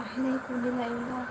आहे नाही कोणी लाईव्हला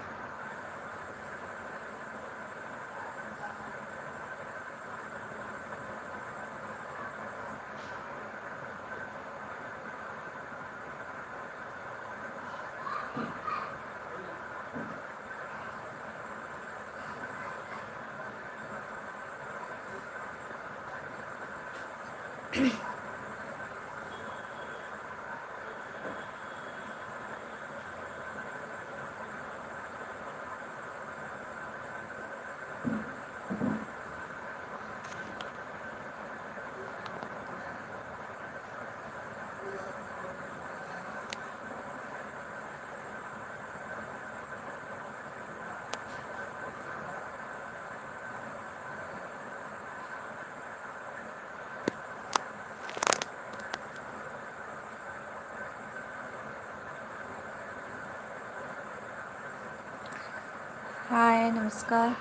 नमस्कार।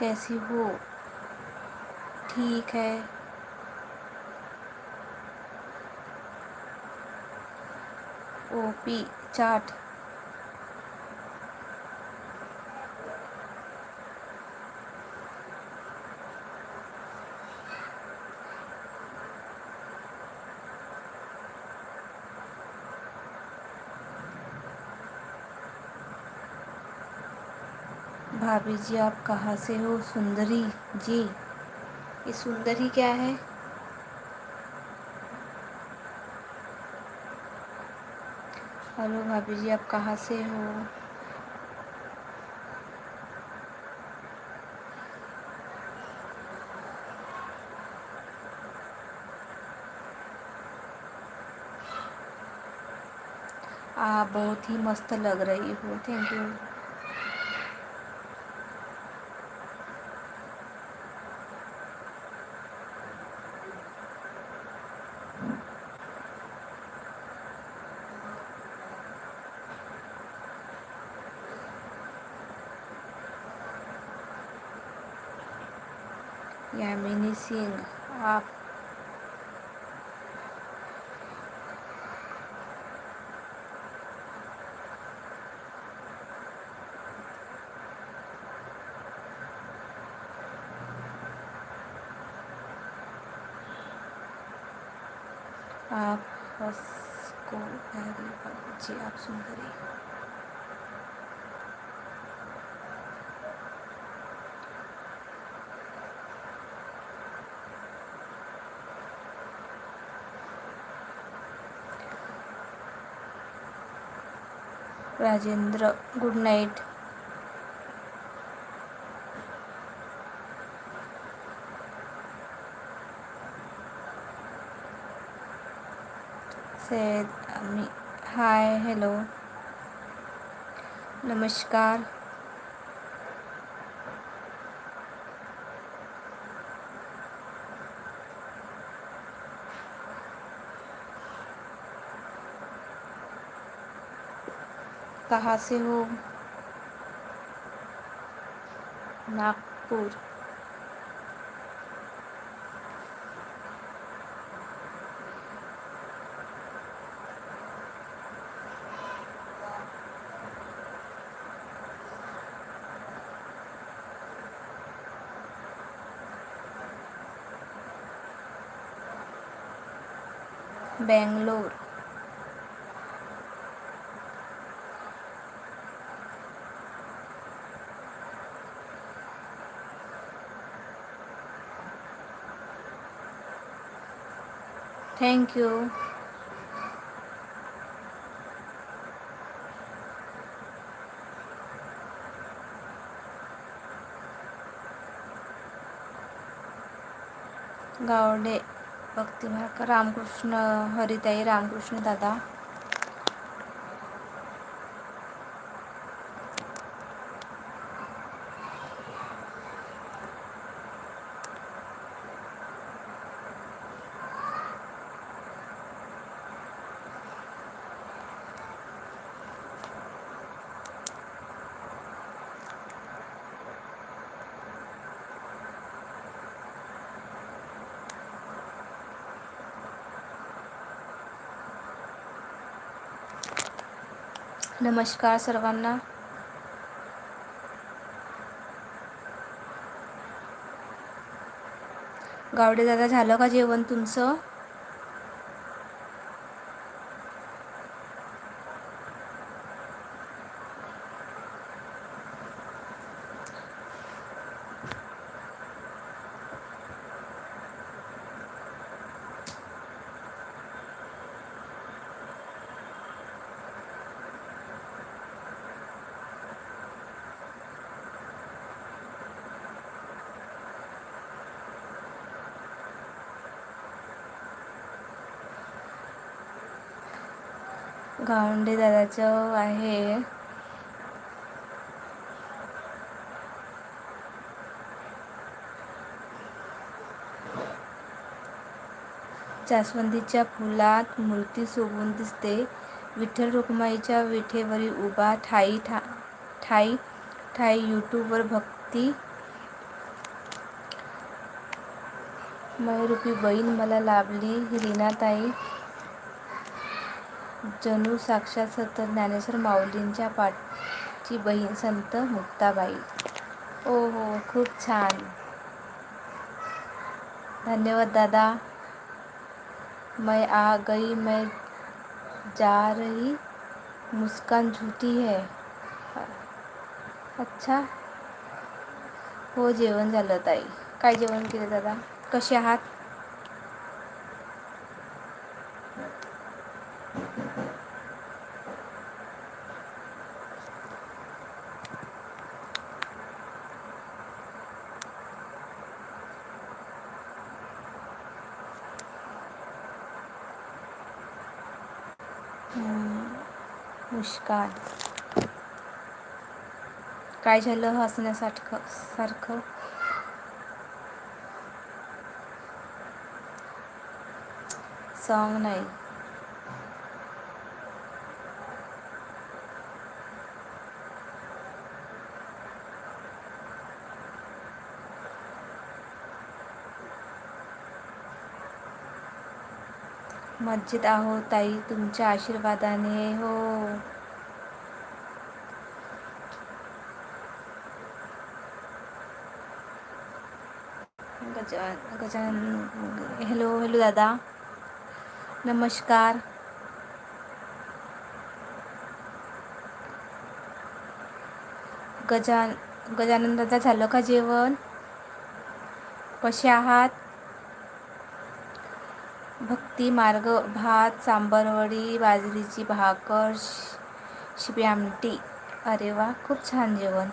कैसी हो? ठीक है। ओपी चाट। भाभी जी, आप कहाँ से हो? सुंदरी जी, ये सुंदरी क्या है? हेलो भाभी जी, आप कहाँ से हो? आप बहुत ही मस्त लग रही हो, थैंक यू। यामिनी सिंग आप. आप बस को प्यारी बाबू जी आप Sundari Rajendra good night Saeed hi hello नमस्कार. कहाँ से हो नागपुर बेंगलोर थँक्यू गावडे भक्तिभाकर रामकृष्ण हरिताई रामकृष्ण दादा. नमस्कार सर्वांना. गावडे दादा झालं का जेवण तुमचं? गावंडे दादाचं आहे. जास्वंदीच्या फुलात मूर्ती सोबून दिसते. विठ्ठल रुक्माईच्या विठेवरी उभा ठाई ठा ठाई ठाई यूट्यूबवर भक्ती. मयरूपी बहीण मला लाभली. रीनाताई जणू साक्षात संत ज्ञानेश्वर माऊलींच्या पाठची बहीण संत मुक्ताबाई. ओ हो खूप छान. धन्यवाद दादा. मैं आ गई मैं जा रही मुस्कान झूठी है. अच्छा. हो जेवण झालं ताई. काय जेवण केलं दादा? कसे आहात? मुस्कान काय झालं हसण्यासारखं सारखं? सॉन्ग नाही. मस्जिद आहो ताई तुमच्या आशीर्वादाने हो. गजान गजानन हॅलो हॅलो दादा. नमस्कार. गजान गजानन दादा झालं का जेवण? कसे आहात? भक्ती मार्ग भात सांबरवडी बाजरीची भाकर शिपी आमटी. अरे वा खूप छान जेवण.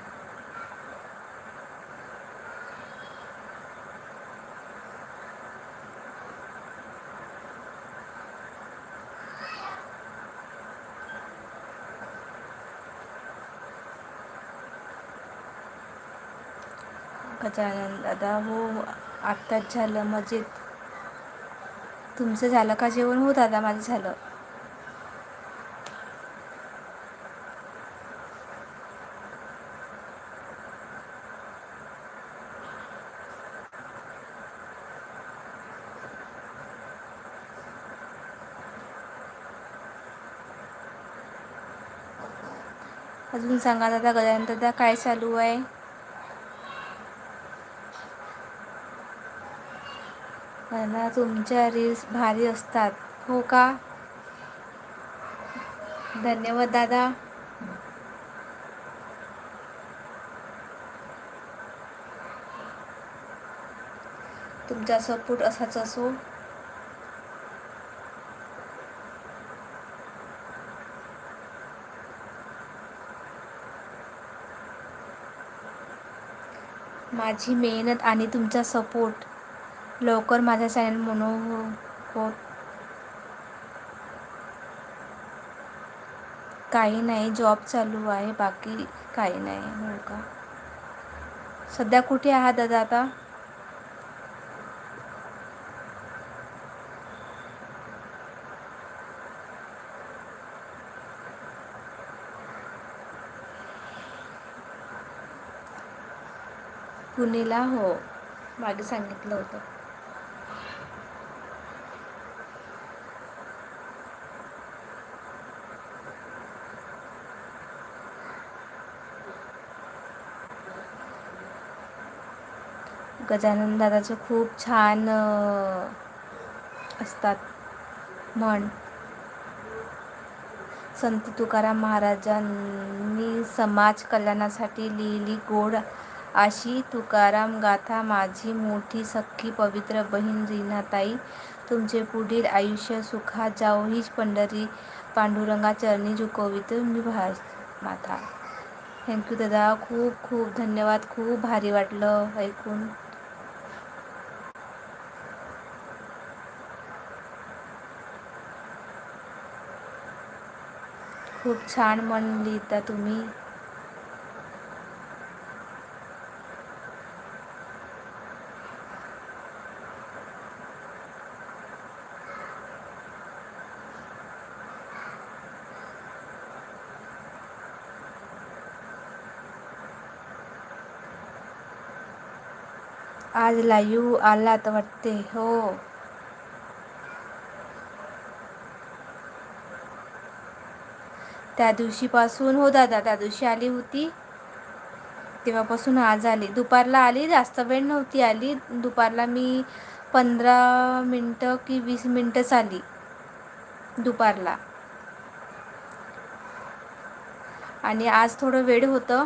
गजानन दादा हो आत्ताच झालं मजेत. तुमचं झालं का जेवण? हो दादा माझं झालं. अजून सांगा दादा गजानन दादा काय चालू आहे? ना तुमच्या रील्स भारी असतात. हो का? धन्यवाद दादा. तुमचा सपोर्ट असाच असो. माझी मेहनत आणि तुमचा सपोर्ट लवकर माझा चॅनल मोनो हो काही नाही जॉब चालू आहे बाकी काही नाही हो का? सध्या कुठे आहात दादा आता? पुणेला हो मागे सांगितलं होतं. गजानन दादाचं खूप छान असतात म्हण. संत तुकाराम महाराजांनी समाज कल्याणासाठी लिहिली गोड अशी तुकाराम गाथा माझी मोठी सख्खी पवित्र बहीण रीनाताई तुमचे पुढील आयुष्य सुखात जाओ हीच पंढरी पांडुरंगा चरणी झुकवित मी भा माथा. थँक्यू दादा. खूप खूप धन्यवाद. खूप भारी वाटलं ऐकून. खूप छान मन लिहिता तुम्ही. आज लाईव्ह आलात वाटते हो. त्या दिवशीपासून हो दादा त्या दिवशी आली होती. तेव्हापासून आज आली. दुपारला आली जास्त वेळ नव्हती आली. दुपारला मी पंधरा मिनटं की वीस मिनटंच आली दुपारला. आणि आज थोडं वेळ होतं.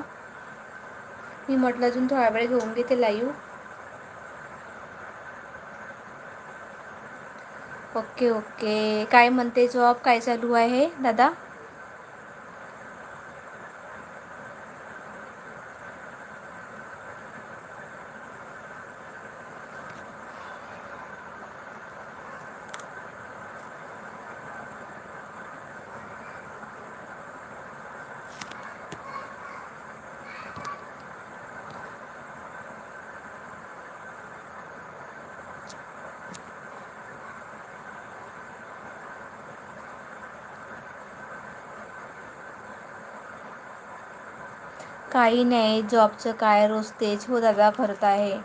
मी म्हटलं अजून थोडा वेळ घेऊन घेते लाईव्ह ओके ओके. काय म्हणते जॉब? काय चालू आहे दादा? काही नाही. जॉबचं काय? रोज तेच हो दादा करत आहे.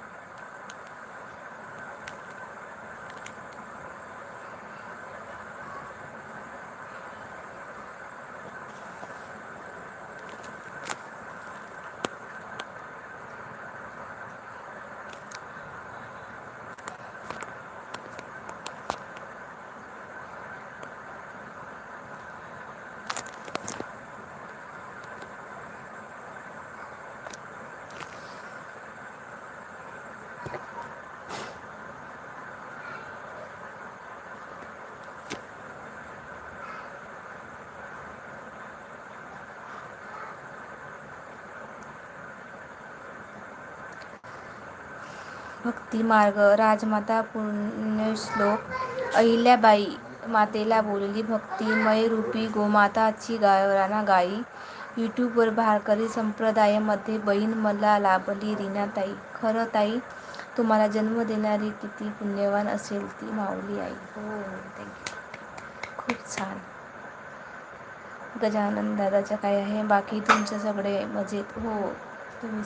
भक्तिमार्ग राजमाता पुण्यश्लोक अहिल्याबाई मातेला बोलली भक्तिमय रूपी गोमाताची गावराना गाई यूट्यूबवर भारकरी संप्रदायामध्ये बहीण मला लाभली रीनाताई. खरं ताई तुम्हाला जन्म देणारी किती पुण्यवान असेल ती माऊली आई. हो थँक्यू खूप छान. गजानन दादाचं काय आहे? बाकी तुमचं सगळे मजेत? हो तुम्ही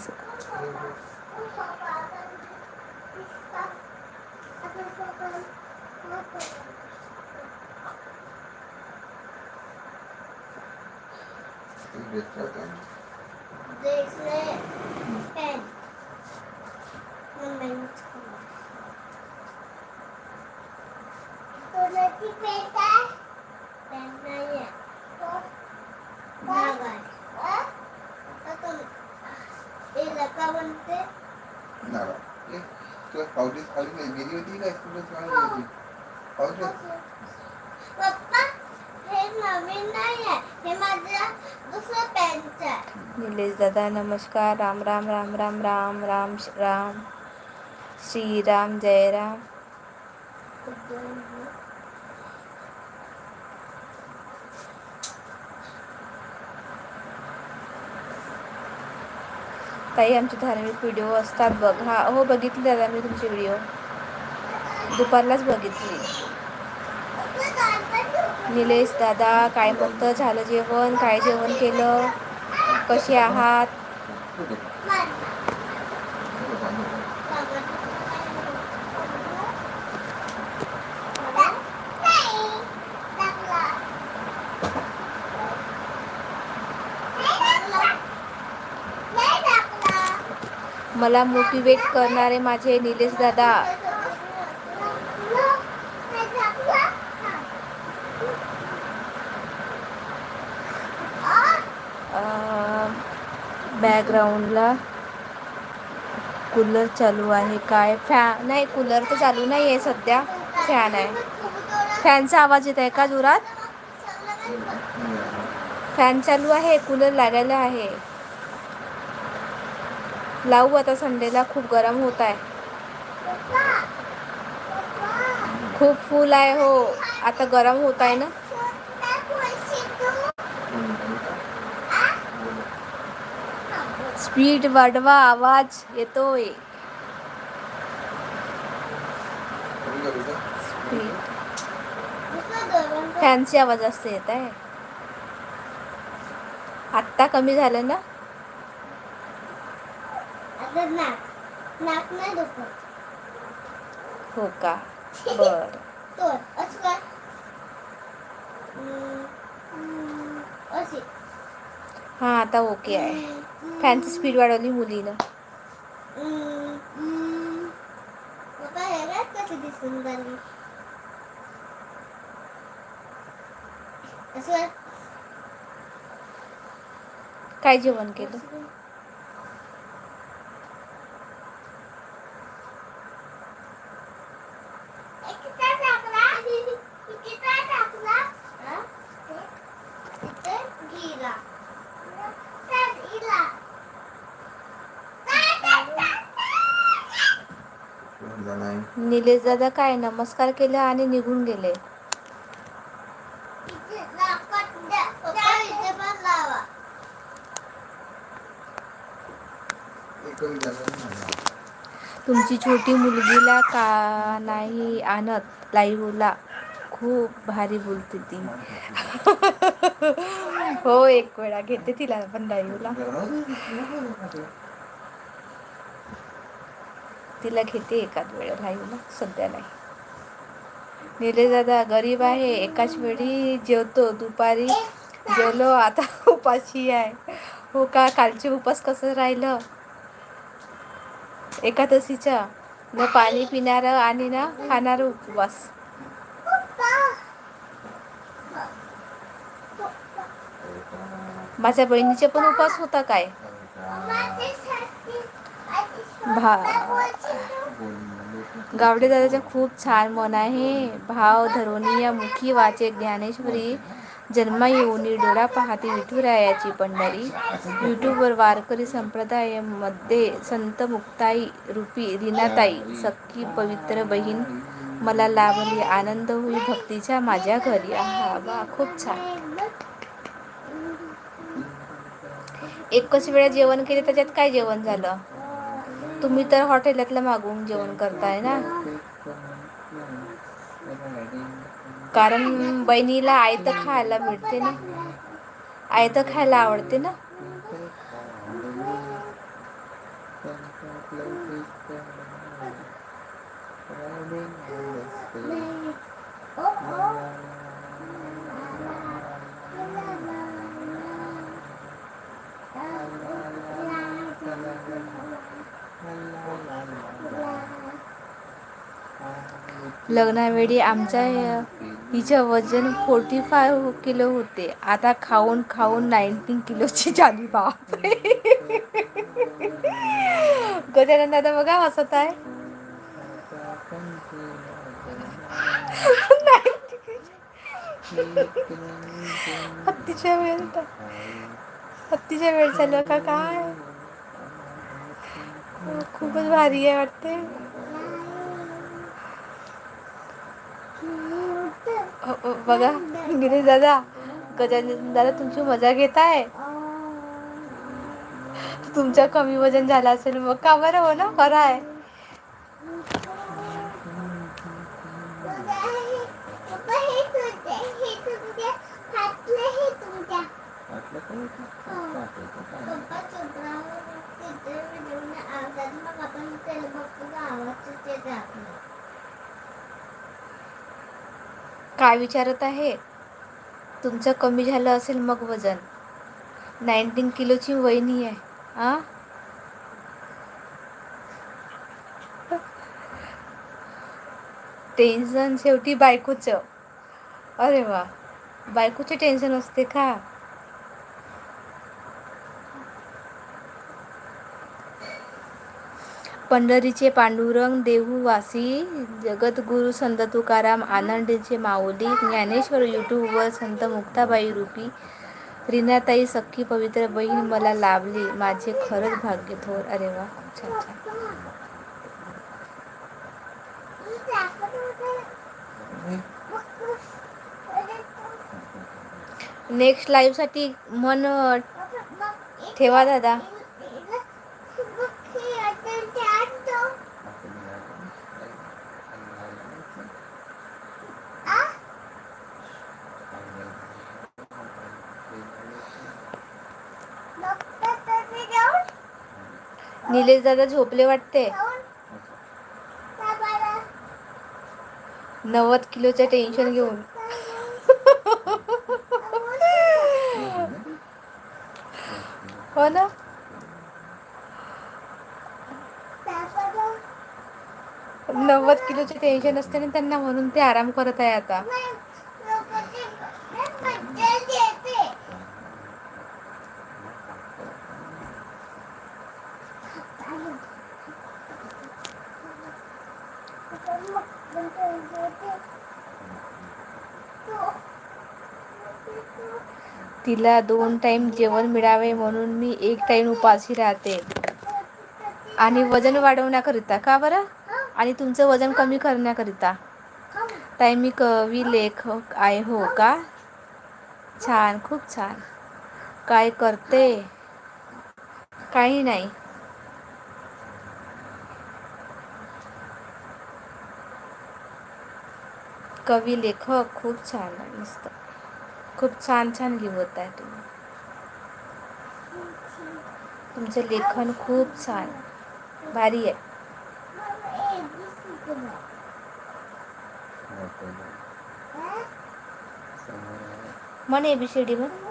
पावडर खाली नाही गेली होती का स्कूलला चांगली होती पप्पा हे नवीन नाही आहे हे माझं दुसरं पेनचं आहे निलेश दादा नमस्कार। राम राम राम राम राम राम राम। श्रीराम जय राम। काही आमचे धार्मिक व्हिडिओ असतात. बघ. हा हो बघितले दादा मी तुमचे व्हिडिओ दुपारलाच बघितली. निलेश दादा काय म्हणतं झालं जेवण? काय जेवण केलं? कसे आहात? मला मोटिवेट करणारे माझे निलेश दादा. बॅकग्राऊंडला कूलर चालू आहे. काय? फॅन नाही कूलर तर चालू नाही आहे सध्या. फॅन आहे. फॅनचा आवाज येत आहे का जोरात? फॅन चालू आहे कूलर लागायला आहे. लावू आता संडेला खूप गरम होत आहे. खूप फुल आहे हो. आता गरम होत आहे ना? स्पीड वाढवा आवाज़ येतोय. स्पीड. फॅनचे आवाज़ जास्त येत आहे. आत्ता कमी झालं ना? हो का? बर. हम्म, हम्म, हाँ आता ओके आहे. फॅनची स्पीड वाढवली मुलीनं? काय जेवण केलं निलेश दादा काय नमस्कार केला आणि निघून गेले. तुमची छोटी मुलगीला का नाही आणत? लाईव्हला खूप भारी बोलते ती. हो एक वेळा घेते तिला पण लाईव्हला तिला घेते एकाच वेळ लाईव्हला सध्या नाही. निले दादा गरीब आहे एकाच वेळी जेवतो. दुपारी जेवलो आता उपाशी आहे. हो का? कालचे उपास कसं राहिलं? एकादशीचा न पाणी पिणारं आणि ना खाणारं उपवास. माझ्या बहिणीचे पण उपवास होता काय? भा गावडे दादाचं खूप छान मन आहे. भाव धरोनिया मुखी वाचे ज्ञानेश्वरी जन्मा येऊनी डोळा पाहते विठुरायाची पंढरी. यूट्यूबवर वारकरी संप्रदायामध्ये संत मुक्ताई रूपी रीनाताई सख्खी पवित्र बहीण मला लाभली आनंद होई भक्तीच्या माझ्या घरी. हा वा खूप छान. एकच वेळा जेवण केले त्याच्यात काय जेवण झालं? तुम्ही तर हॉटेलातलं मागून जेवण करताय ना? कारण बहिणीला आयतं खायला मिळते ना. आयतं खायला आवडते ना? लग्नावेळी आमच्या हिचं वजन फोर्टी फाय किलो होते. आता खाऊन खाऊन नाईन्टीन किलोची झाली बाप गजानन दादा बघा हसत आहे. हत्तीच्या वेळ हत्तीच्या वेळ चालू का काय? खूपच भारी आहे वाटते बघा, गिरीश दादा, गजानन दादा तुमची मज़ा घेत आहे तुमचं कमी वज़न झालं असेल, मग का बरं? हो ना, खरं आहे. काय विचारत आहे? तुमचं कमी झालं असेल मग वजन. नाईन्टीन किलोची वहिनी आहे आ? टेन्शन शेवटी बायकोचं. अरे वा बायकोचे टेन्शन असते का? पंढरीचे पांडुरंग देहूवासी जगद्गुरु संत तुकाराम आनंदीचे माऊली ज्ञानेश्वर यूट्यूबवर संत मुक्ताबाई रूपी रीनाताई सख्खी पवित्र बहीण मला लाभली. माझे खरंच भाग्य थोर. अरे वा खूप छान छान. नेक्स्ट लाईव्हसाठी मन ठेवा दादा. निलेश दादा झोपले वाटते? नव्वद किलोचे टेन्शन घेऊन. हो ना? नव्वद किलोचे टेन्शन असते ना त्यांना म्हणून ते आराम करत आहे आता. तिला दोन टाईम जेवण मिळावे म्हणून मी एक टाईम उपाशी राहते. आणि वजन वाढवण्याकरिता का बरं? आणि तुमचं वजन कमी करण्याकरिता. ताई मी कवी लेखक आहे हो का? छान खूप छान. काय करते? काही नाही. कवी लेखक खूप छान मस्त. खूप छान छान लिहत आहे तुम्ही. तुमचं लेखन खूप छान. भारी आहे. म्हण एबीसीडी म्हण.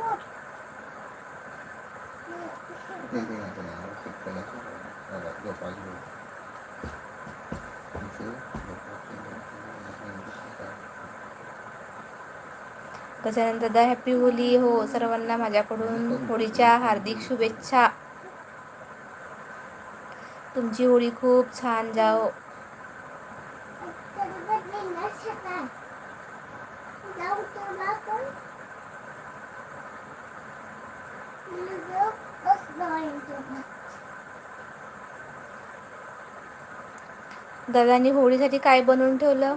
गजानन दादा हॅपी होली हो सर्वांना माझ्याकडून होळीच्या हार्दिक शुभेच्छा. तुमची होळी खूप छान जाओ. दादानी होळीसाठी काय बनवून ठेवलं?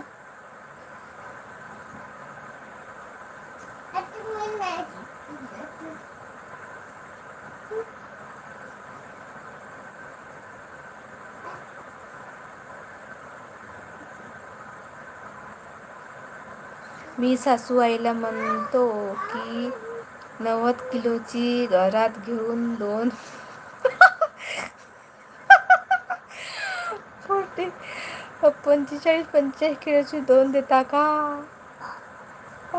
मी सासू आईला म्हणतो की नव्वद किलोची घरात घेऊन दोन. पंचेचाळीस पंचेचाळीस किलोची दोन देता का?